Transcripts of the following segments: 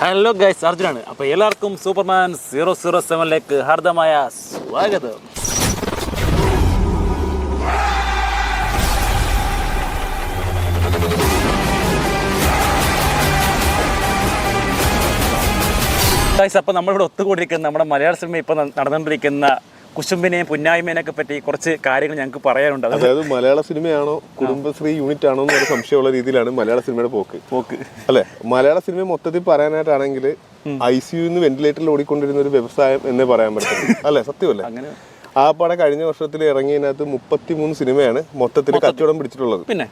Hello guys അർജുനാണ്. അപ്പോൾ എല്ലാവർക്കും സൂപ്പർമാൻ സീറോ സീറോ സെവനിലേക്ക് ഹാർദമായ സ്വാഗതം. ഗൈസ് അപ്പോൾ നമ്മളിവിടെ ഒത്തുകൂടിയിരിക്കുന്ന നമ്മുടെ മലയാള സിനിമ ഇപ്പോൾ നടന്നുകൊണ്ടിരിക്കുന്ന കുശുമ്പിനെയും പുന്നായ്മേനൊക്കെ പറ്റി കുറച്ച് കാര്യങ്ങൾ ഞങ്ങൾക്ക് പറയാനുണ്ട്. അതായത് മലയാള സിനിമയാണോ കുടുംബശ്രീ യൂണിറ്റ് ആണോ എന്നൊരു സംശയമുള്ള രീതിയിലാണ് മലയാള സിനിമയുടെ പോക്ക്. പോക്ക്. അല്ലെ? മലയാള സിനിമ മൊത്തത്തിൽ പറയാനായിട്ടാണെങ്കിൽ ഐ സിയുന്ന് വെന്റിലേറ്ററിൽ ഓടിക്കൊണ്ടിരുന്ന ഒരു വ്യവസായം എന്നേ പറയാൻ പറ്റും അല്ലെ? സത്യമല്ലേ? അങ്ങനെ. ആ പടം കഴിഞ്ഞ വർഷത്തിൽ ഇറങ്ങിയതിനകത്ത് മുപ്പത്തിമൂന്ന് സിനിമയാണ് മൊത്തത്തിൽ കച്ചവടം പിടിച്ചിട്ടുള്ളത്. പിന്നെ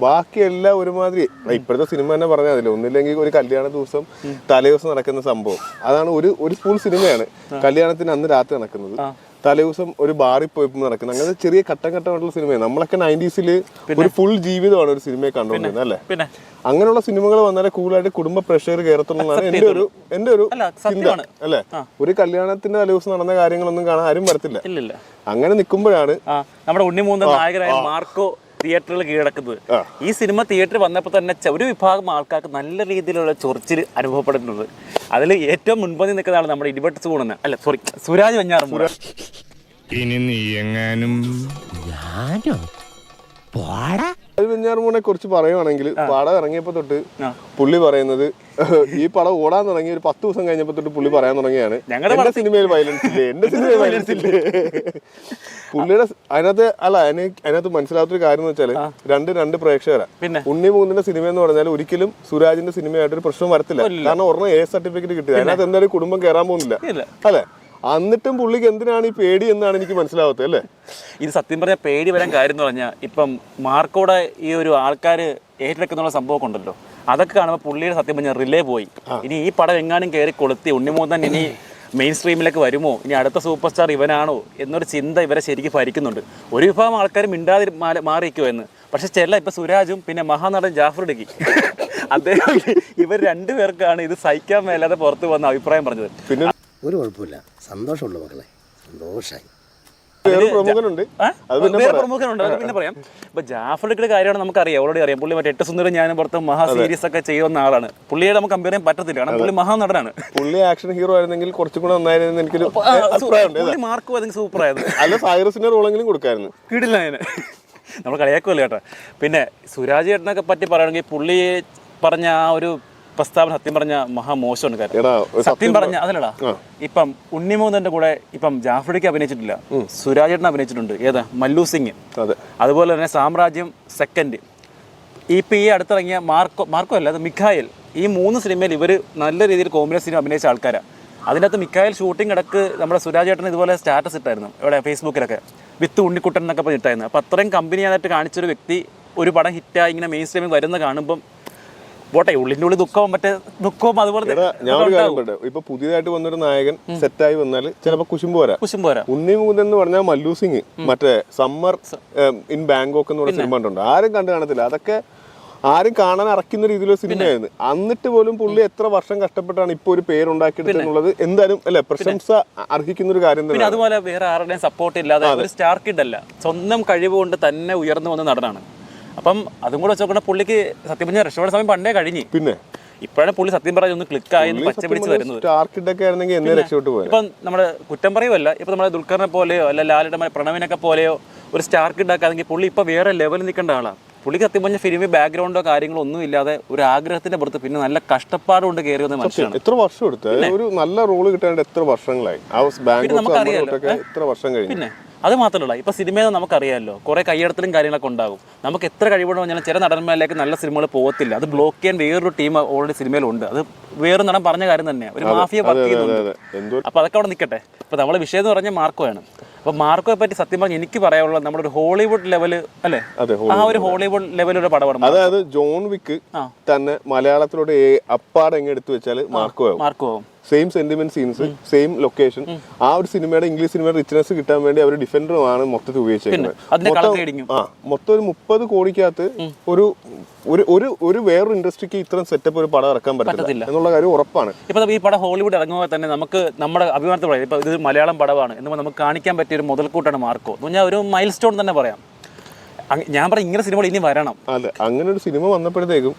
ബാക്കി എല്ലാം ഒരുമാതിരി. ഇപ്പോഴത്തെ സിനിമ തന്നെ പറഞ്ഞാൽ അതില്ല ഒന്നില്ലെങ്കിൽ ഒരു കല്യാണ ദിവസം തലേദിവസം നടക്കുന്ന സംഭവം. അതാണ് ഒരു ഒരു ഫുൾ സിനിമയാണ്. കല്യാണത്തിന് അന്ന് രാത്രി നടക്കുന്നത്. തലേദിവസം ഒരു ബാറിൽ പോയപ്പോൾ നടക്കുന്നത് അങ്ങനെ ചെറിയ ഘട്ടം ഘട്ടമായിട്ടുള്ള സിനിമയാണ്. നമ്മളൊക്കെ നയന്റീസിൽ ഒരു ഫുൾ ജീവിതമാണ് ഒരു സിനിമയെ കണ്ടുകൊണ്ടിരുന്നത് അല്ലേ? അങ്ങനെയുള്ള സിനിമകൾ വന്നാലേ കൂടുതലായിട്ട് കുടുംബ പ്രഷർ കയറത്തുള്ളതാണ്. എന്റെ ഒരു എന്റെ ഒരു ചിന്ത അല്ലെ? ഒരു കല്യാണത്തിന്റെ തലേദിവസം നടന്ന കാര്യങ്ങളൊന്നും കാണാൻ ആരും വരത്തില്ല. അങ്ങനെ നിൽക്കുമ്പോഴാണ് നമ്മുടെ ഉണ്ണിമൂന്ന നായകനായ മാർക്കോ തിയേറ്ററിൽ കീഴടക്കുന്നത്. ഈ സിനിമ തിയേറ്ററിൽ വന്നപ്പോൾ തന്നെ ഒരു വിഭാഗം ആൾക്കാർക്ക് നല്ല രീതിയിലുള്ള ചൊറിച്ചിൽ അനുഭവപ്പെടുന്നുണ്ട് അതിൽ ഏറ്റവും മുൻപന്തി നിൽക്കുന്നതാണ് നമ്മുടെ ഇടിവട്ട് സൂണെന്ന് അല്ല സോറി സുരാജ് വെഞ്ഞാറുമൂല ഇനി നീ എങ്ങാനും ഞാനോ? പോടാ. അത് കുറിച്ച് പറയുവാണെങ്കിൽ പടം ഇറങ്ങിയപ്പോ തൊട്ട് പുള്ളി പറയുന്നത് ഈ പടം ഓടാൻ തുടങ്ങി ഒരു പത്ത് ദിവസം കഴിഞ്ഞപ്പോ തൊട്ട് പുള്ളി പറയാൻ തുടങ്ങിയാണ്. ഞങ്ങളുടെ എന്റെ സിനിമയിൽ വയലൻസ് ഇല്ലേ? എന്റെ സിനിമയിൽ വയലൻസ് ഇല്ലേ? പുള്ളിയുടെ അതിനകത്ത് അല്ല അതിന് അതിനകത്ത് മനസ്സിലാത്തൊരു കാര്യം എന്ന് വെച്ചാൽ രണ്ട് രണ്ട് പ്രേക്ഷകരാ. പിന്നെ? ഉണ്ണി മൂന്നിന്റെ സിനിമ എന്ന് പറഞ്ഞാൽ ഒരിക്കലും സുരാജിന്റെ സിനിമയായിട്ട് ഒരു പ്രശ്നം വരത്തില്ല കാരണം ഒരെണ്ണം എ സർട്ടിഫിക്കറ്റ് കിട്ടില്ല അതിനകത്ത് എന്തായാലും കുടുംബം കയറാൻ പോകുന്നില്ല. അല്ലെ? എന്നിട്ടും പുള്ളിക്ക് എന്തിനാണ് ഈ പേടി എന്നാണ് എനിക്ക് മനസ്സിലാവാത്തത് അല്ലേ? ഇത് സത്യം പറഞ്ഞാൽ പേടി വരാൻ കാര്യം എന്ന് പറഞ്ഞാൽ ഇപ്പം മാർക്കോടെ ഈ ഒരു ആൾക്കാർ ഏറ്റെടുക്കുന്ന സംഭവം ഉണ്ടല്ലോ. അതൊക്കെ കാണുമ്പോൾ പുള്ളിയുടെ സത്യം പറഞ്ഞാൽ റിലേ പോയി. ഇനി ഈ പടം എങ്ങാനും കയറി കൊളുത്തി ഉണ്ണിമൂന്നൻ ഇനി മെയിൻ സ്ട്രീമിലേക്ക് വരുമോ? ഇനി അടുത്ത സൂപ്പർ സ്റ്റാർ ഇവനാണോ? എന്നൊരു ചിന്ത ഇവരെ ശരിക്കും ഭരിക്കുന്നുണ്ട്. ഒരു വിഭാഗം ആൾക്കാർ മിണ്ടാതി മാറിയിരിക്കുമോ എന്ന് പക്ഷെ ചെല്ല ഇപ്പൊ സുരാജും പിന്നെ മഹാനടൻ ജാഫർ ഡിക്കി അദ്ദേഹം ഇവർ രണ്ടുപേർക്കാണ് ഇത് സഹിക്കാൻ മേലാതെ പുറത്ത് വന്ന അഭിപ്രായം പറഞ്ഞത്. പിന്നെ ഒരു കുഴപ്പമില്ല. സന്തോഷമുള്ളൂ മക്കളെ. സന്തോഷമായി വേറെ പ്രമുഖനുണ്ട്? അത് പിന്നെ പറയാം. പ്രമുഖരുണ്ട് പിന്നെ പറയാം. ഇപ്പൊ കാര്യമാണ് നമുക്കറിയാം. ഓൾറെഡി അറിയാം. പുള്ളി മറ്റേ എട്ട് സുന്ദരം ഞാൻ പുറത്ത് മഹാ സീരീസ് ഒക്കെ ചെയ്യുന്ന ആളാണ്. പുള്ളിയെ നമുക്ക് കമ്പയർ ചെയ്യാൻ പറ്റത്തില്ല. കാരണം പുള്ളി മഹാനടനാണ് പുള്ളി ആക്ഷൻ ഹീറോ ആയിരുന്നെങ്കിൽ കുറച്ചും കൂടെ നന്നായിരുന്നു എനിക്കൊരു പുള്ളി മാർക്കും അതിന് സൂപ്പർ ആയിരുന്നു. അല്ല സൈറസിന്റെ റോളെങ്കിലും കൊടുക്കായിരുന്നു. കിടില്ല ഞാൻ നമ്മൾ കളിയാക്കുമല്ലോ കേട്ടോ. പിന്നെ സുരാജ് ചേട്ടനൊക്കെ പറ്റി പറയുകയാണെങ്കിൽ പുള്ളി പറഞ്ഞ ആ ഒരു പ്രസ്താവന സത്യം പറഞ്ഞ മഹാമോശമാണ് കാര്യം. സത്യം പറഞ്ഞ അതല്ലടാ. ഇപ്പം ഉണ്ണിമൂന്നന്റെ കൂടെ ഇപ്പം ജാഫ്രിക്ക് അഭിനയിച്ചിട്ടില്ല സുരാജ് ചേട്ടൻ അഭിനയിച്ചിട്ടുണ്ട് ഏതാ? മല്ലു സിംഗ്. അതെ. അതുപോലെ തന്നെ സാമ്രാജ്യം സെക്കൻഡ് ഇപ്പം ഈ അടുത്തിറങ്ങിയ മാർക്കോ മാർക്കോ അല്ല അത് മിഖായൽ. ഈ മൂന്ന് സിനിമയിൽ ഇവർ നല്ല രീതിയിൽ കോമ്പിനേഷൻ അഭിനയിച്ച ആൾക്കാരാണ് അതിനകത്ത് മിക്കായൽ ഷൂട്ടിംഗ് ഇടയ്ക്ക് നമ്മുടെ സുരാജ് ചേട്ടൻ ഇതുപോലെ സ്റ്റാറ്റസ് ഇട്ടായിരുന്നു ഇവിടെ ഫേസ്ബുക്കിലൊക്കെ വിത്ത് ഉണ്ണിക്കുട്ടൻ എന്നൊക്കെ പറഞ്ഞിട്ടായിരുന്നു. അപ്പോൾ അത്രയും കമ്പനിയായിട്ട് കാണിച്ചൊരു വ്യക്തി ഒരു പടം ഹിറ്റായി ഇങ്ങനെ മെയിൻ സ്ട്രീമിൽ വരുന്ന കാണുമ്പം പോട്ടെ ഉള്ളിന്റെ ഉള്ളിൽ ദുഃഖവും മറ്റേ ദുഃഖവും അതുപോലെ ഞാൻ ഒരു കാര്യം പറയട്ടെ. ഇപ്പൊ പുതിയതായിട്ട് വന്നൊരു നായകൻ സെറ്റായി വന്നാൽ ചിലപ്പോ കുശുംപോര കുശുംപോര ഉണ്ണി മൂന്ന് എന്ന് പറഞ്ഞാൽ മല്ലു സിംഗ് മറ്റേ സമ്മർ ഇൻ ബാങ്കോക്ക് എന്ന് പറഞ്ഞ സിനിമ കണ്ടുണ്ട് ആരും കണ്ടു കാണത്തില്ല. അതൊക്കെ ആരും കാണാൻ അറക്കുന്ന രീതിയിലുള്ള സിനിമയായിരുന്നു. എന്നിട്ട് പോലും പുള്ളി എത്ര വർഷം കഷ്ടപ്പെട്ടാണ് ഇപ്പൊ ഒരു പേരുണ്ടാക്കിയെടുത്തത് എന്നുള്ളത് എന്തായാലും അല്ലെ പ്രശംസ അർഹിക്കുന്ന ഒരു കാര്യം തന്നെ അതുപോലെ വേറെ ആരുടെയും സപ്പോർട്ട് ഇല്ലാതെ ഒരു സ്റ്റാർ കിഡ് അല്ല സ്വന്തം കഴിവ് കൊണ്ട് തന്നെ ഉയർന്നു വന്ന നടനാണ് അപ്പം അതും കൂടെ വെച്ചാൽ പുള്ളിക്ക് സത്യം പറഞ്ഞാൽ രക്ഷപ്പെട്ട സമയം പണ്ടേ കഴിഞ്ഞു. പിന്നെ? ഇപ്പോഴാണ് പുള്ളി സത്യം പറഞ്ഞ ഒന്ന് ക്ലിക്ക് ആയെന്ന് പച്ച പിടിച്ച് വരുന്നത്. ഇപ്പം നമ്മുടെ കുറ്റം പറയുമല്ല ഇപ്പൊ നമ്മുടെ ദുൽഖറിനെ പോലെയോ അല്ല മ- പ്രണവിനൊക്കെ പോലെയോ ഒരു സ്റ്റാർ കിഡ് പുള്ളി ഇപ്പൊ വേറെ ലെവലിൽ നിൽക്കേണ്ട ആളാണ് പുള്ളി സത്യം പറഞ്ഞ ഫിലിമി ബാക്ക്ഗ്രൗണ്ടോ കാര്യങ്ങളോ ഒന്നും ഇല്ലാതെ ഒരു ആഗ്രഹത്തിന്റെ പുറത്ത് പിന്നെ നല്ല കഷ്ടപ്പാടുകൊണ്ട് കയറി വന്ന മനുഷ്യനാണ്. എത്ര വർഷം എടുത്തു? ഒരു നല്ല റോൾ കിട്ടാണ്ട് എത്ര വർഷങ്ങളായി? എത്ര വർഷം കഴിഞ്ഞു? പിന്നെ അത് മാത്രമല്ല ഇപ്പൊ സിനിമയിൽ നമുക്കറിയാമല്ലോ കുറേ കയ്യടത്തലും കാര്യങ്ങളൊക്കെ ഉണ്ടാകും. നമുക്ക് എത്ര കഴിവുണ്ടോ പറഞ്ഞാലും ചില നടന്മാരിലേക്ക് നല്ല സിനിമകൾ പോകത്തില്ല. അത് ബ്ലോക്ക് ചെയ്യാൻ വേറൊരു ടീം ഓൾറെഡി സിനിമയിലുണ്ട്. അത് വേറെ നടൻ പറഞ്ഞ കാര്യം തന്നെയാണ് ഒരു മാഫിയ വർക്ക് ചെയ്യുന്നുണ്ട്. അപ്പോൾ അതൊക്കെ അവിടെ നിൽക്കട്ടെ ഇപ്പോൾ നമ്മളെ വിഷയം എന്ന് പറഞ്ഞാൽ മാർക്കോയാണ്. അപ്പോൾ മാർക്കോയെ പറ്റി സത്യം പറഞ്ഞാൽ എനിക്ക് പറയാനുള്ളത് നമ്മുടെ ഒരു ഹോളിവുഡ് ലെവൽ അല്ലേ? ആ ഒരു ഹോളിവുഡ് ലെവലൊരു പടമാണ് അതായത് ജോൺ വിക്ക് തന്നെ മലയാളത്തിലോട്ട് അപ്പാടെ എടുത്തു വെച്ചാൽ മാർക്കോ മാർക്കോ ആവും. Same sentiment scenes same location ആ ഒരു സിനിമയുടെ ഇംഗ്ലീഷ് സിനിമയുടെ റിച്ച്നെസ് കിട്ടാൻ വേണ്ടി അവർ ഡിഫൻഡറുമാണ് മൊത്തത്തിൽ ഉപയോഗിച്ചേക്കുന്നത്. ആ മൊത്തം ഒരു മുപ്പത് കോടിക്കകത്ത് ഒരു ഒരു ഒരു ഒരു വേറൊരു ഇൻഡസ്ട്രിക്ക് ഇത്രയും സെറ്റപ്പ് ഒരു പടം ഇറക്കാൻ പറ്റത്തില്ല. എന്നുള്ള കാര്യം ഉറപ്പാണ്. ഇപ്പൊ ഈ പടം ഹോളിവുഡ് ഇറങ്ങുമ്പോൾ തന്നെ നമുക്ക് നമ്മുടെ അഭിമാനത്തിൽ പറയാം. ഇപ്പൊ ഇത് മലയാളം പടമാണ്. എന്ന് നമുക്ക് കാണിക്കാൻ പറ്റിയ ഒരു മുതൽക്കൂട്ടാണ് മാർക്കോ. എന്ന് പറഞ്ഞാൽ ഒരു മൈൽ സ്റ്റോൺ തന്നെ പറയാം. ഞാൻ പറയാം ഇങ്ങനെ സിനിമകൾ ഇനി വരണം. അതെ അങ്ങനെ ഒരു സിനിമ വന്നപ്പോഴത്തേക്കും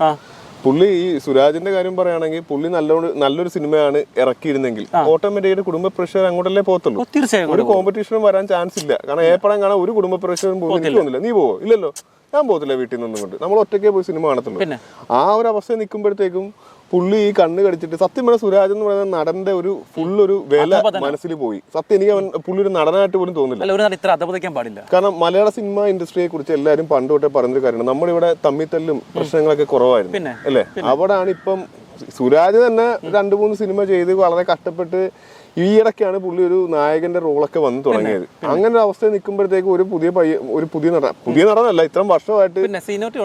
പുള്ളി ഈ സുരാജിന്റെ കാര്യം പറയുകയാണെങ്കിൽ പുള്ളി നല്ലോണം നല്ലൊരു സിനിമയാണ് ഇറക്കിയിരുന്നെങ്കിൽ ഓട്ടോമാറ്റിക്കായിട്ട് കുടുംബ പ്രഷർ അങ്ങോട്ടല്ലേ പോകത്തുള്ളൂ. തീർച്ചയായും ഒരു കോമ്പറ്റീഷനും വരാൻ ചാൻസ് ഇല്ല. കാരണം ഏപ്പടം പടം കാണാൻ ഒരു കുടുംബ പ്രഷറും പോകുന്നില്ല നീ പോവോ? ഇല്ലല്ലോ. ഞാൻ പോകത്തില്ല വീട്ടിൽ നിന്നും കൊണ്ട് നമ്മൾ ഒറ്റയ്ക്കേ പോയി സിനിമ കാണത്തുള്ളൂ? ആ ഒരു അവസ്ഥ നിൽക്കുമ്പോഴത്തേക്കും പുള്ളി ഈ കണ്ണ് കടിച്ചിട്ട് സത്യം പറഞ്ഞ സുരാജ് എന്ന് പറയുന്ന നടന്റെ ഒരു ഫുൾ ഒരു വില മനസ്സിൽ പോയി. സത്യം എനിക്ക് അവൻ പുള്ളി ഒരു നടനായിട്ട് പോലും തോന്നില്ല. ഇത്ര അധപതിക്കാൻ പാടില്ല. കാരണം മലയാള സിനിമ ഇൻഡസ്ട്രിയെ കുറിച്ച് എല്ലാവരും പണ്ട് തൊട്ടേ പറഞ്ഞൊരു കാര്യമാണ്. നമ്മളിവിടെ തമ്മിത്തല്ലും പ്രശ്നങ്ങളൊക്കെ കുറവായിരുന്നു. അല്ലെ? അവിടാണ് ഇപ്പം സുരാജ് തന്നെ രണ്ട് മൂന്ന് സിനിമ ചെയ്ത് വളരെ കഷ്ടപ്പെട്ട് ഈയിടക്കാണ് പുള്ളി ഒരു നായകന്റെ റോളൊക്കെ വന്നു തുടങ്ങിയത്. അങ്ങനെ ഒരു അവസ്ഥയിൽ നിൽക്കുമ്പോഴത്തേക്ക് ഒരു പുതിയ പയ്യൻ ഒരു പുതിയ നട പുതിയ നടനല്ല ഇത്രയും വർഷമായിട്ട്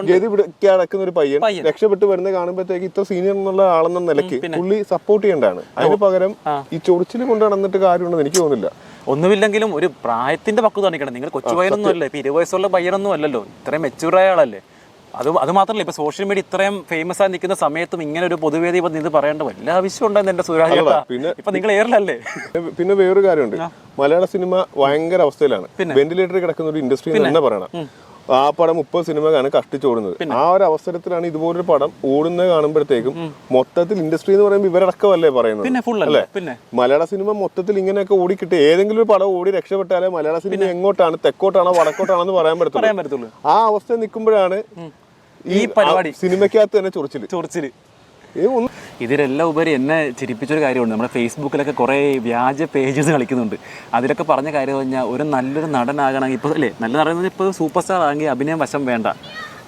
ഗതി പിടിക്കാൻ നടക്കുന്ന ഒരു പയ്യൻ. രക്ഷപ്പെട്ട് വരുന്നത് കാണുമ്പോഴത്തേക്ക് ഇത്ര സീനിയർ എന്നുള്ള ആളെന്ന നിലയ്ക്ക് പുള്ളി സപ്പോർട്ട് ചെയ്യേണ്ടതാണ്. അതിന് പകരം ഈ ചൊറിച്ചിൽ കൊണ്ട് നടന്നിട്ട് കാര്യമുണ്ടെന്ന് എനിക്ക് തോന്നുന്നില്ല. ഒന്നുമില്ലെങ്കിലും ഒരു പ്രായത്തിന്റെ പക്വത കാണിക്കണം നിങ്ങൾ കൊച്ചു പയ്യനൊന്നും അല്ലേ ഇപ്പൊ ഇരുപത് വയസ്സുള്ള പയ്യനൊന്നും അല്ലല്ലോ. ഇത്രയും ആയ ആളല്ലേ. അത് അത് മാത്രമല്ല ഇപ്പൊ സോഷ്യൽ മീഡിയ ഇത്രയും ഫേമസ് ആയി നിൽക്കുന്ന സമയത്തും ഇങ്ങനെ ഒരു പൊതുവേദി ഇപ്പൊ ഇത് പറയേണ്ട വല്ല ആവശ്യം ഉണ്ടെന്ന് എന്റെ സുരാജ് പിന്നെ- ഇപ്പൊ നിങ്ങൾ എയറിലല്ലേ പിന്നെ- വേറൊരു കാര്യമുണ്ട്. മലയാള സിനിമ ഭയങ്കര അവസ്ഥയിലാണ്. വെന്റിലേറ്ററിൽ കിടക്കുന്ന ഒരു ഇൻഡസ്ട്രി തന്നെ പറയണം. ആ പടം മുപ്പത് സിനിമയാണ് കഷ്ടിച്ചോടുന്നത് ആ ഒരു അവസരത്തിലാണ് ഇതുപോലൊരു പടം ഓടുന്നത് കാണുമ്പോഴത്തേക്കും മൊത്തത്തിൽ ഇൻഡസ്ട്രി എന്ന് പറയുമ്പോൾ ഇവരടക്കമല്ലേ പറയുന്നത്? അല്ലേ? മലയാള സിനിമ മൊത്തത്തിൽ ഇങ്ങനെയൊക്കെ ഓടിക്കിട്ട്. ഏതെങ്കിലും ഒരു പടം ഓടി രക്ഷപ്പെട്ടാലേ മലയാള സിനിമ എങ്ങോട്ടാണ് തെക്കോട്ടാണോ വടക്കോട്ടാണോ എന്ന് പറയാൻ പറ്റത്തുള്ളൂ. ആ അവസ്ഥ നിൽക്കുമ്പോഴാണ് ഈ പരിപാടി. സിനിമയ്ക്കകത്ത് തന്നെ ചൊറിച്ചിൽ. ചൊറിച്ചിൽ. ഇതിലെല്ലാം ഉപരി എന്നെ ചിരിപ്പിച്ചൊരു കാര്യമുണ്ട്. നമ്മുടെ ഫേസ്ബുക്കിലൊക്കെ കുറേ വ്യാജ പേജസ് കളിക്കുന്നുണ്ട്. അതിലൊക്കെ പറഞ്ഞ കാര്യം പറഞ്ഞാൽ ഒരു നല്ലൊരു നടനാകണമെങ്കിൽ ഇപ്പോൾ അല്ലേ? നല്ല നടൻ ഇപ്പോൾ സൂപ്പർ സ്റ്റാർ ആണെങ്കിൽ അഭിനയം വശം വേണ്ട.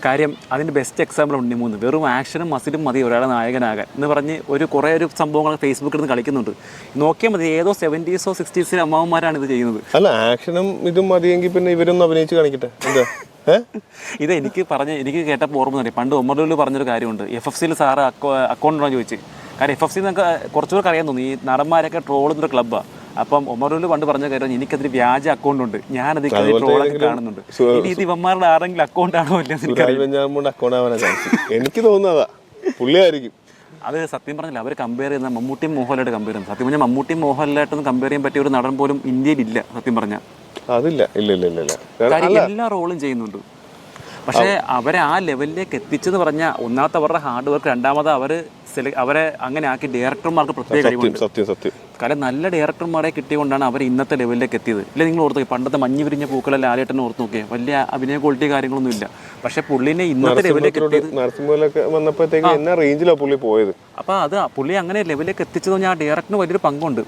കാര്യം അതിന്റെ ബെസ്റ്റ് എക്സാമ്പിൾ ഉണ്ട് മൂന്ന്. വെറും ആക്ഷനും മസിലും മതി ഒരാളെ നായകനാകാൻ എന്ന് പറഞ്ഞ് ഒരു കുറേ ഒരു സംഭവങ്ങൾ ഫേസ്ബുക്കിൽ നിന്ന് കളിക്കുന്നുണ്ട്. നോക്കിയാൽ മതി ഏതോ സെവന്റീസോ സിക്സ്റ്റീസിലെ അമ്മാവന്മാരാണ് ഇത് ചെയ്യുന്നത്. അല്ല ആക്ഷനും ഇതും മതിയെങ്കിൽ പിന്നെ ഇവരൊന്നും അഭിനയിച്ച് കാണിക്കട്ടെ. എന്താ? ഇത് എനിക്ക് പറഞ്ഞ എനിക്ക് കേട്ടപ്പോൾ ഓർമ്മ തന്നെ. പണ്ട് ഒമ്മറൂരിൽ പറഞ്ഞൊരു കാര്യമുണ്ട്. എഫ് എഫ് സിയിൽ സാറ് ഉണ്ടോ ചോദിച്ചു. കാരണം എഫ് എഫ് സി നിങ്ങൾക്ക് കുറച്ചുകൂടെ അറിയാൻ തോന്നി. ഈ നടന്മാരൊക്കെ ട്രോളുന്നൊരു ക്ലബ്ബാണ് അപ്പം ഒമറൂരിൽ പണ്ട് പറഞ്ഞ കാര്യം എനിക്കതിന് വ്യാജ അക്കൗണ്ട് ഉണ്ട്. ഞാനത് ട്രോളൊക്കെ കാണുന്നുണ്ട്. ഇനി ഇത് ഇവന്മാരുടെ ആരെങ്കിലും അക്കൗണ്ട് ആണോ ചാൻസ് എനിക്ക് തോന്നുന്നതാ. പുള്ളിയായിരിക്കും. അത് സത്യം പറഞ്ഞില്ല. അവർ കമ്പയർ ചെയ്യുന്ന മമ്മൂട്ടിയും മോഹൻലായിട്ട് കമ്പയർ ചെയ്യുന്നത് സത്യം പറഞ്ഞാൽ മമ്മൂട്ടിയും മോഹൻലായിട്ടൊന്നും കമ്പയർ ചെയ്യാൻ പറ്റിയ ഒരു നടൻ പോലും ഇന്ത്യയിൽ ഇല്ല സത്യം പറഞ്ഞാൽ. അതില്ല. ഇല്ല ഇല്ല ഇല്ല കാര്യം എല്ലാ റോളും ചെയ്യുന്നുണ്ട്. പക്ഷേ അവരെ ആ ലെവലിലേക്ക് എത്തിച്ചെന്ന് പറഞ്ഞാൽ ഒന്നാമത്തെ അവരുടെ ഹാർഡ് വർക്ക് രണ്ടാമത് അവർ അവരെ അങ്ങനെ ആക്കി ഡയറക്ടർമാർക്ക് പ്രത്യേക സത്യം കഴിവുണ്ട്. സത്യം സത്യം. കാരണം നല്ല ഡയറക്ടർമാരെ കിട്ടിയതുകൊണ്ടാണ് അവർ ഇന്നത്തെ ലെവലിലേക്ക് എത്തിയത്. ഇല്ല നിങ്ങൾ ഓർത്ത് പണ്ടത്തെ മഞ്ഞ് വിരിഞ്ഞ പൂക്കളെ ലാലേട്ടനെ ഓർത്ത് നോക്കിയേ. വലിയ അഭിനയ ക്വാളിറ്റി കാര്യങ്ങളൊന്നും ഇല്ല. പക്ഷെ പുള്ളിനെ ഇന്നത്തെ ലെവലിലേക്ക് എത്തിയത് നരസിംഹലൊക്കെ വന്നപ്പോഴത്തേക്ക് എന്നാ റേഞ്ചിലാണ് പുള്ളി പോയത്? അപ്പോൾ അത് പുള്ളി അങ്ങനെ ലെവലിലേക്ക് എത്തിച്ചത് ഞാൻ ഡയറക്ടറിന് വലിയൊരു പങ്കുണ്ട്.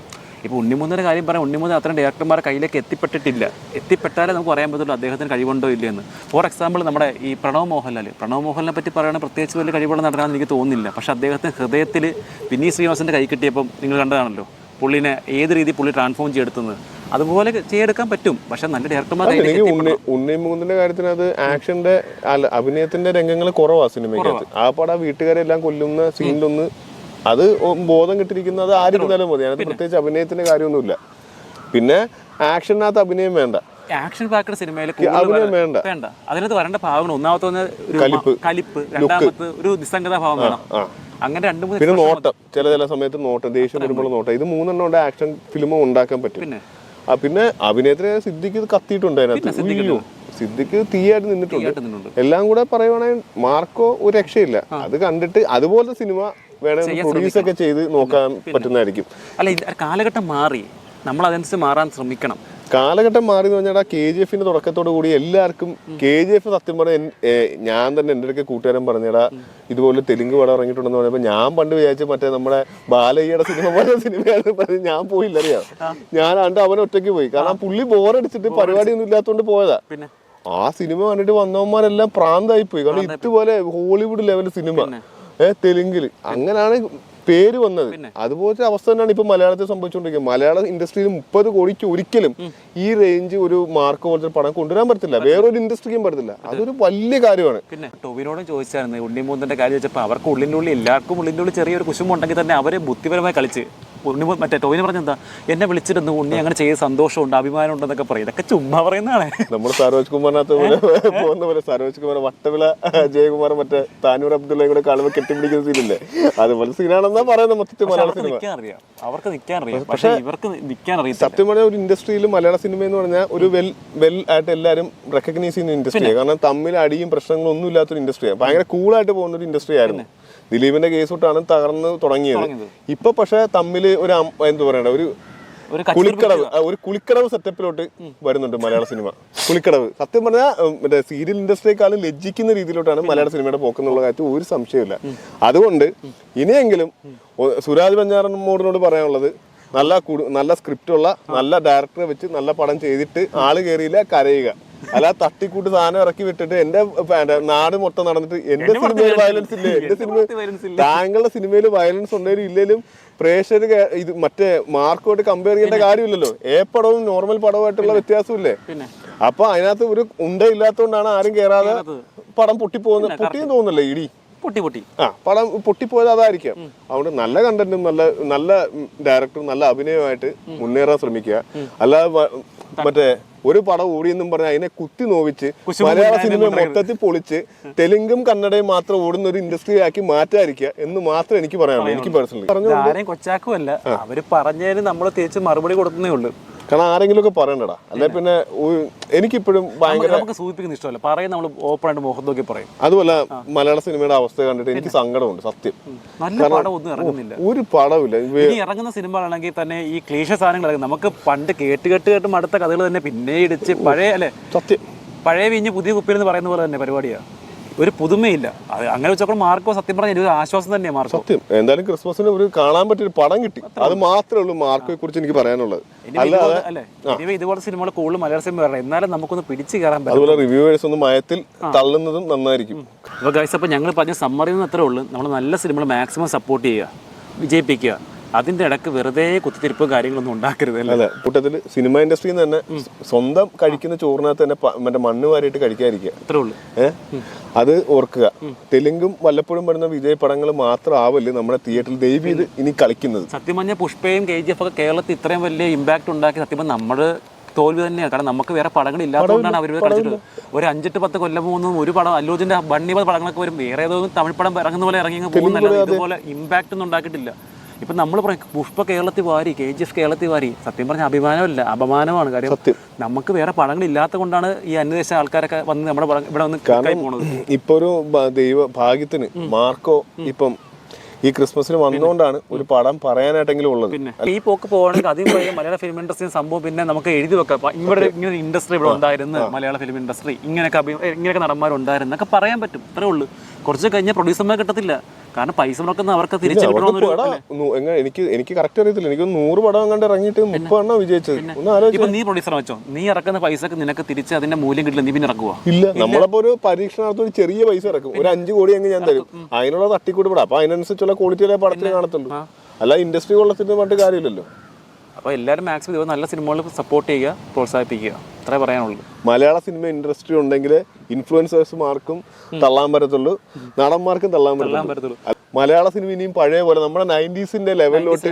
ഇപ്പോൾ ഉണ്ണിമൂന്നിന്റെ കാര്യം പറയാം ഉണ്ണിമൂന്ന് അത്രയും ഡയറക്ടർമാരെ കയ്യിലേക്ക് എത്തിപ്പെട്ടിട്ടില്ല. എത്തിപ്പെട്ടാലേ നമുക്ക് പറയാൻ പറ്റുള്ളൂ അദ്ദേഹത്തിന് കഴിവുണ്ടോ ഇല്ലയെന്ന് ഫോർ എക്സാമ്പിൾ നമ്മുടെ ഈ പ്രണവ് മോഹൻലാൽ പ്രണവ് മോഹൻലാലിനെ പറ്റി പറയുകയാണെങ്കിൽ പ്രത്യേകിച്ച് വലിയ കഴിവുള്ള നടനാണെന്ന് എനിക്ക് തോന്നുന്നില്ല. പക്ഷേ അദ്ദേഹത്തിന് ഹൃദയത്തിൽ വിനീത് ശ്രീനിവാസിന്റെ കൈ കിട്ടിയപ്പം നിങ്ങൾ കണ്ടതാണല്ലോ. പുള്ളിനെ ഏത് രീതി പുള്ളി ട്രാൻസ്ഫോം ചെയ്തെടുത്തുന്നത് അതുപോലെ ചെയ്തെടുക്കാൻ പറ്റും. പക്ഷെ നല്ല ഡയറക്ടർമാർ ഉണ്ണിമുകുന്ദിന്റെ കാര്യത്തിന് അത് ആക്ഷന്റെ അല്ല അഭിനയത്തിന്റെ രംഗങ്ങൾ കുറവാ സിനിമയ്ക്കകത്ത്. ആ പടം വീട്ടുകാരെല്ലാം വീട്ടുകാരെ എല്ലാം കൊല്ലുന്ന സീനിലൊന്ന് അത് ബോധം കിട്ടിയിരിക്കുന്നത് ആരിരുന്നാലും മതി. അതിനകത്ത് പ്രത്യേകിച്ച് അഭിനയത്തിന്റെ കാര്യമൊന്നുമില്ല. പിന്നെ ആക്ഷനകത്ത് അഭിനയം വേണ്ട. ആക്ഷൻ പാക്കഡ് സിനിമയിൽ അഭിനയം വേണ്ട. വേണ്ട. അതിനകത്ത് വരേണ്ട ഭാവങ്ങൾ ഒന്നാമത്തെ ഒരു കലിപ്പ്. രണ്ടാമത്തെ ഒരു നിസ്സംഗത ഭാവം വേണം. അങ്ങനെ രണ്ട് മൂന്ന് പിന്നെ നോട്ടം. ചില ചില സമയത്ത് നോട്ടം ദേഷ്യം വരുമ്പോൾ നോട്ടം. ഇത് മൂന്നെണ്ണം ആക്ഷൻ ഫിലിമോ ഉണ്ടാക്കാൻ പറ്റും. പിന്നെ അഭിനയത്തിന് സിദ്ദിഖ് കത്തിയിട്ടുണ്ട് അതിനകത്ത്. സിദ്ദിഖ് തീയായിട്ട് നിന്നിട്ടുണ്ട്. എല്ലാം കൂടെ പറയുവാണെങ്കിൽ മാർക്കോ ഒരു രക്ഷയില്ല. അത് കണ്ടിട്ട് അതുപോലത്തെ സിനിമ വേണമെങ്കിൽ പ്രൊഡ്യൂസ് ഒക്കെ ചെയ്ത് നോക്കാൻ പറ്റുന്നതായിരിക്കും. അല്ല കാലഘട്ടം മാറി. നമ്മൾ അതനുസരിച്ച് മാറാൻ ശ്രമിക്കണം. കാലഘട്ടം മാറി എന്ന് പറഞ്ഞാൽ കെ ജി എഫിന്റെ തുടക്കത്തോടു കൂടി എല്ലാവർക്കും കെ ജി എഫ് സത്യം പറഞ്ഞാൽ ഞാൻ തന്നെ എന്റെ അടുക്ക കൂട്ടുകാരൻ പറഞ്ഞടാ ഇതുപോലെ തെലുങ്ക് പടം ഇറങ്ങിയിട്ടുണ്ടെന്ന് പറഞ്ഞപ്പോൾ ഞാൻ പണ്ട് വിചാരിച്ച മറ്റേ നമ്മുടെ ബാലയ്യയുടെ സിനിമ പോലെ സിനിമയാണ് പറഞ്ഞ് ഞാൻ പോയില്ല അറിയാം ഞാൻ ആണ്ട് അവൻ ഒറ്റയ്ക്ക് പോയി. കാരണം പുള്ളി ബോറടിച്ചിട്ട് പരിപാടിയൊന്നും ഇല്ലാത്തതുകൊണ്ട് പോയതാ. പിന്നെ? ആ സിനിമ കണ്ടിട്ട് വന്നവന്മാരെല്ലാം പ്രാന്തായി പോയി കാരണം ഇതുപോലെ ഹോളിവുഡ് ലെവൽ സിനിമ. ഏഹ് തെലുങ്കിൽ. അങ്ങനെയാണ് പേര് വന്നത്. അതുപോലത്തെ അവസ്ഥ തന്നെയാണ് ഇപ്പൊ മലയാളത്തിൽ സംഭവിച്ചുകൊണ്ടിരിക്കുന്നത്. മലയാള ഇൻഡസ്ട്രിയിൽ മുപ്പത് കോടിക്ക് ഒരിക്കലും ഈ റേഞ്ച് ഒരു മാർക്ക് പോലത്തെ പടം കൊണ്ടുവരാൻ പറ്റത്തില്ല. വേറൊരു ഇൻഡസ്ട്രിക്കും പറ്റത്തില്ല. അതൊരു വലിയ കാര്യമാണ്. പിന്നെ ടോവിനോട് ചോദിച്ചായിരുന്നു ഉണ്ണിമൂന്നിന്റെ കാര്യം വെച്ചപ്പോൾ അവർക്ക് ഉള്ളിന്റെ ഉള്ളിൽ എല്ലാവർക്കും ഉള്ളിന്റെ ഉള്ളിൽ ചെറിയൊരു കുശുമുണ്ടെങ്കിൽ തന്നെ അവരെ ബുദ്ധിപരമായി കളിച്ച് ഉണ്ണി മറ്റേ ടോവിന് പറഞ്ഞെന്താ എന്നെ വിളിച്ചിരുന്നു ഉണ്ണി അങ്ങനെ ചെയ്ത് സന്തോഷമുണ്ട് അഭിമാനം ഉണ്ടെന്നൊക്കെ പറയും. ഇതൊക്കെ ചുമ്മാ പറയുന്നതാണ്. നമ്മൾ സരോജ് കുമാറിനകത്ത് പോലെ പോകുന്ന പോലെ സരോജ് കുമാർ വട്ടവില ജയകുമാർ മറ്റേ താനൂർ അബ്ദുള്ള കൂടെ കളവ് കെട്ടിപ്പിടിക്കുന്ന സീനില്ലേ? അതുപോലെ സീനാണെന്നാ പറയുന്നത് മൊത്തത്തിൽ മലയാള സിനിമ. അറിയാം. അവർക്ക് നിൽക്കാൻ അറിയാം. പക്ഷേ ഇവർക്ക് നിൽക്കാൻ അറിയാം സത്യം പറഞ്ഞാൽ ഒരു ഇൻഡസ്ട്രിയിൽ മലയാള സിനിമ എന്ന് പറഞ്ഞാൽ ഒരു വെൽ വെൽ ആയിട്ട് എല്ലാവരും റെക്കഗ്നൈസ് ചെയ്യുന്ന ഇൻഡസ്ട്രിയാണ് കാരണം തമ്മിൽ അടിയും പ്രശ്നങ്ങളും ഒന്നും ഇല്ലാത്തൊരു ഇൻഡസ്ട്രിയാണ് ഭയങ്കര കൂളായിട്ട് പോകുന്ന ഒരു ഇൻഡസ്ട്രി ആയിരുന്നു ദിലീപിന്റെ കേസ് തൊട്ടാണ് തകർന്ന് തുടങ്ങിയത്. ഇപ്പൊ പക്ഷെ തമ്മിൽ ഒരു എന്താ പറയണ്ട ഒരു കുളിക്കടവ് ഒരു കുളിക്കടവ് സെറ്റപ്പിലോട്ട് വരുന്നുണ്ട് മലയാള സിനിമ. കുളിക്കടവ്. സത്യം പറഞ്ഞാൽ മറ്റേ സീരിയൽ ഇൻഡസ്ട്രിയെക്കാളും ലജ്ജിക്കുന്ന രീതിയിലോട്ടാണ് മലയാള സിനിമയുടെ പോക്കെന്നുള്ള കാര്യത്തിൽ ഒരു സംശയമില്ല അതുകൊണ്ട് ഇനിയെങ്കിലും സുരാജ് സുരാജ് ബഞ്ചാറമ്മോടിനോട് പറയാനുള്ളത് നല്ല നല്ല സ്ക്രിപ്റ്റ് ഉള്ള നല്ല ഡയറക്ടറെ വെച്ച് നല്ല പടം ചെയ്തിട്ട് ആൾ കയറിയില്ല കരയുക. അല്ല തട്ടിക്കൂട്ട് സാധനം ഇറക്കി വിട്ടിട്ട് എന്റെ നാട് മൊത്തം നടന്നിട്ട് എന്റെ സിനിമയിൽ വയലൻസ് ഇല്ലേ? എന്റെ സിനിമ. താങ്കളുടെ സിനിമയിൽ വയലൻസ് ഉണ്ടെങ്കിലും ഇല്ലെങ്കിലും പ്രേക്ഷകർ ഇത് മറ്റേ മാർക്കോട്ട് കമ്പയർ ചെയ്യേണ്ട കാര്യമില്ലല്ലോ. ഏ പടവും നോർമൽ പടവുമായിട്ടുള്ള വ്യത്യാസമില്ലേ? അപ്പൊ അതിനകത്ത് ഒരു ഉണ്ട ഇല്ലാത്തതുകൊണ്ടാണ് ആരും കേറാതെ പടം പൊട്ടിപ്പോകുന്നത് പൊട്ടിയെന്ന് തോന്നുന്നല്ലേ ഇടി? പൊട്ടി പൊട്ടി. ആ പടം പൊട്ടിപ്പോയത് അതായിരിക്കാം. അതുകൊണ്ട് നല്ല കണ്ടന്റും നല്ല നല്ല ഡയറക്ടറും നല്ല അഭിനയമായിട്ട് മുന്നേറാൻ ശ്രമിക്കുക. അല്ലാതെ മറ്റേ ഒരു പടം ഓടിയെന്നും പറഞ്ഞ് അതിനെ കുത്തി നോവിച്ച് മലയാള സിനിമ മൊത്തത്തിൽ പൊളിച്ച് തെലുങ്കും കന്നഡയും മാത്രം ഓടുന്ന ഒരു ഇൻഡസ്ട്രി ആക്കി മാറ്റാതിരിക്കുക എന്ന് മാത്രം എനിക്ക് പറയാനുള്ളൂ. എനിക്ക് പേഴ്സണലി പറഞ്ഞു കൊച്ചാക്കുമല്ല. അവർ പറഞ്ഞതിന് നമ്മൾ തിരിച്ച് മറുപടി കൊടുക്കുന്നേ ഉള്ളൂ. കാരണം ആരെങ്കിലും ഒക്കെ പറയണ്ടടാ. അല്ലെ പിന്നെ എനിക്കിപ്പോഴും ഭയങ്കര നമുക്ക് സൂചിപ്പിക്കുന്ന ഇഷ്ടമല്ല. പറയും നമ്മൾ ഓപ്പൺ ആയിട്ട് മുഖത്ത് നോക്കി പറയും. അതുമല്ല മലയാള സിനിമയുടെ അവസ്ഥ കണ്ടിട്ട് എനിക്ക് സങ്കടമുണ്ട് സത്യം. നല്ല പടം ഒന്നും ഇറങ്ങുന്നില്ല. ഒരു പടവില്ല ഇറങ്ങുന്ന ഇനി ഇറങ്ങുന്ന സിനിമകളാണെങ്കിൽ തന്നെ ഈ ക്ലീശ സാധനങ്ങൾ നമുക്ക് പണ്ട് കേട്ട് കേട്ട് കേട്ട് മടുത്ത കഥകൾ തന്നെ പിന്നെ ഇടിച്ച് പഴയ അല്ലെ? സത്യം. പഴയ വീഞ്ഞ് പുതിയ കുപ്പിയിൽ എന്ന് പറയുന്ന പോലെ തന്നെ പരിപാടിയാ. ഒരു പുതുമയില്ല. അത് അങ്ങനെ വെച്ചപ്പോൾ മാർക്കോ സത്യം പറഞ്ഞ ഒരു ആശ്വാസം തന്നെയാണ് മാർക്കോ. സത്യം. എന്തായാലും ക്രിസ്മസിന് ഒരു കാണാൻ പറ്റിയ ഒരു പടം കിട്ടി. അത് മാത്രമേ ഉള്ളൂ മാർക്കോയെ കുറിച്ച് എനിക്ക് പറയാനുള്ളത്. അല്ലേ ഇതുപോലെ സിനിമകൾ കൂടുതൽ മലയാള സിനിമ വരണം. എന്നാലും നമുക്കൊന്ന് പിടിച്ച് കയറാൻ പറ്റും. അതുപോലെ റിവ്യൂവേഴ്സ് ഒന്ന് മയത്തിൽ തള്ളുന്നതും നന്നായിരിക്കും. അപ്പോൾ ഗൈസ് അപ്പോൾ ഞങ്ങൾ പറഞ്ഞ സമ്മറിൽ നിന്ന് അത്രേ ഉള്ളൂ. നമ്മൾ നല്ല സിനിമകൾ മാക്സിമം സപ്പോർട്ട് ചെയ്യുക വിജയിപ്പിക്കുക. അതിന്റെ ഇടയ്ക്ക് വെറുതെ കുത്തിത്തിരിപ്പും കാര്യങ്ങളൊന്നും ഉണ്ടാക്കരുത് അല്ലെ? അല്ല കൂട്ടത്തിൽ സിനിമ ഇൻഡസ്ട്രിയിൽ നിന്ന് തന്നെ സ്വന്തം കഴിക്കുന്ന ചോറിനകത്ത് തന്നെ മറ്റേ മണ്ണ് വാരിയിട്ട് കഴിക്കാതിരിക്കുക. അത്രേ ഉള്ളൂ. ഏഹ് അത് ഓർക്കുക. തെലുങ്കും വല്ലപ്പോഴും വരുന്ന വിജയ പടങ്ങൾ മാത്രം ആവല്ലേ നമ്മുടെ തിയേറ്ററിൽ ദൈവം ഇത് ഇനി കളിക്കുന്നത്? സത്യം പറഞ്ഞാൽ പുഷ്പയും കെ ജി എഫ് ഒക്കെ കേരളത്തിൽ ഇത്രയും വലിയ ഇമ്പാക്ട് ഉണ്ടാക്കി സത്യം പറഞ്ഞാൽ നമ്മുടെ തോൽവി തന്നെയാണ്. കാരണം നമുക്ക് വേറെ പടങ്ങൾ ഇല്ലാത്തതുകൊണ്ടാണ് അവർ കളിച്ചിട്ട് ഒരു അഞ്ചെട്ട് പത്ത് കൊല്ലം പോകുന്നതും ഒരു പടം അല്ലോജിന്റെ ബണ്ണിപത് പടങ്ങളൊക്കെ വരും. വേറെ ഏതോ തമിഴ് പടം ഇറങ്ങുന്ന പോലെ ഇറങ്ങി പോകുന്നല്ല ഇതുപോലെ ഇമ്പാക്ട് ഒന്നും ഉണ്ടാക്കിയിട്ടില്ല. ഇപ്പം നമ്മൾ പറയും പുഷ്പ കേരളത്തിൽ വാരി കെ ജി എഫ് കേരളത്തിൽ വാരി. സത്യം പറഞ്ഞ അഭിമാനമല്ല അപമാനമാണ്. കാര്യം. നമുക്ക് വേറെ പടങ്ങൾ ഇല്ലാത്ത കൊണ്ടാണ് ഈ അന്യദേശ ആൾക്കാരൊക്കെ വന്ന് നമ്മുടെ ഇവിടെ വന്ന് പോണത്. ഇപ്പൊ ഒരു ദൈവ ഭാഗ്യത്തിന് മാർക്കോ ഇപ്പം ഈ ക്രിസ്മസിന് വന്നുകൊണ്ടാണ് ഒരു പടം പറയാനായിട്ടെങ്കിലും ഉള്ളത്. പിന്നെ. ഈ പോക്ക് പോകണമെങ്കിൽ ആദ്യം പറയും മലയാള ഫിലിം ഇൻഡസ്ട്രി സംഭവം പിന്നെ നമുക്ക് എഴുതി വെക്കാം. ഇവിടെ ഇങ്ങനെ ഇൻഡസ്ട്രി ഇവിടെ ഉണ്ടായിരുന്നു മലയാള ഫിലിം ഇൻഡസ്ട്രി. ഇങ്ങനെയൊക്കെ ഇങ്ങനെയൊക്കെ നടന്മാരുണ്ടായിരുന്നു. എന്നൊക്കെ പറയാൻ പറ്റും. അത്രേ ഉള്ളൂ. കുറച്ച് കഴിഞ്ഞാൽ പ്രൊഡ്യൂസർമാർ കിട്ടത്തില്ല. കാരണം പൈസ മുടക്കുന്ന അവർക്ക് തിരിച്ചു അവർക്ക് കിട്ടണമെന്നൊരു പടം. നൂ- എനിക്ക് എനിക്ക് കറക്റ്റ് അറിയത്തില്ല. എനിക്ക് നൂറ് പടം കണ്ട് ഇറങ്ങിയിട്ട് മുപ്പെണ്ണം വിജയിച്ചത്. ഒന്ന് ഇപ്പൊ നീ പ്രൊഡ്യൂസർ വെച്ചോ? നീ ഇറക്കുന്ന പൈസ നിനക്ക് തിരിച്ച് അതിന്റെ മൂല്യം കിട്ടില്ല നീ പിന്നെ ഇറക്കുവോ? ഇല്ല നമ്മളപ്പോ ഒരു പരീക്ഷണാർത്ഥം ഒരു ചെറിയ പൈസ ഇറക്കും. ഒരു അഞ്ചു കോടി അങ്ങ് ഞാൻ തരും. അതിനുള്ള തട്ടിക്കൂട്ട് പടം. അപ്പൊ അതിനനുസരിച്ചുള്ള ക്വാളിറ്റിയിലെ പടത്തിന് കാണത്തുള്ളൂ. അല്ല ഇൻഡസ്ട്രി കൊള്ളത്തിന്റെ പറഞ്ഞിട്ട് കാര്യമില്ലല്ലോ. അപ്പോൾ എല്ലാവരും മാക്സിമം ഇതുപോലെ നല്ല സിനിമകൾ സപ്പോർട്ട് ചെയ്യുക പ്രോത്സാഹിപ്പിക്കുക. അത്രേ പറയാനുള്ളൂ. മലയാള സിനിമ ഇൻഡസ്ട്രി ഉണ്ടെങ്കിൽ ഇൻഫ്ലുവൻസേഴ്സുമാർക്കും തള്ളാൻ പറ്റത്തുള്ളൂ. നടന്മാർക്കും തള്ളാൻ പറ്റത്തുള്ളൂ. മലയാള സിനിമ ഇനിയും പഴയ പോലെ നമ്മുടെ നയന്റീസിന്റെ ലെവലിലോട്ട്.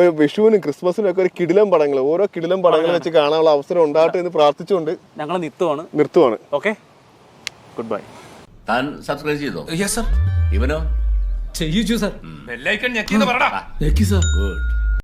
ഒരു വിഷുവിനും ക്രിസ്മസിനും ഒക്കെ ഒരു കിടിലം പടങ്ങൾ ഓരോ കിടിലം പടങ്ങൾ വെച്ച് കാണാനുള്ള അവസരം ഉണ്ടാകട്ടെ എന്ന് പ്രാർത്ഥിച്ചുകൊണ്ട് ഞങ്ങൾ നിത്തുവാണ്. നിർത്തുവാണ്. ഓക്കെ? ഗുഡ് ബൈ താൻ സബ്സ്ക്രൈബ് ചെയ്തോ? യെസ് സർ ഇവനോ? ചെയ്യിച്ചു സർ ബെല്ലൈക്കൺ ഞെക്കിന്ന് പറടാ. ഞെക്കി സർ ഗുഡ്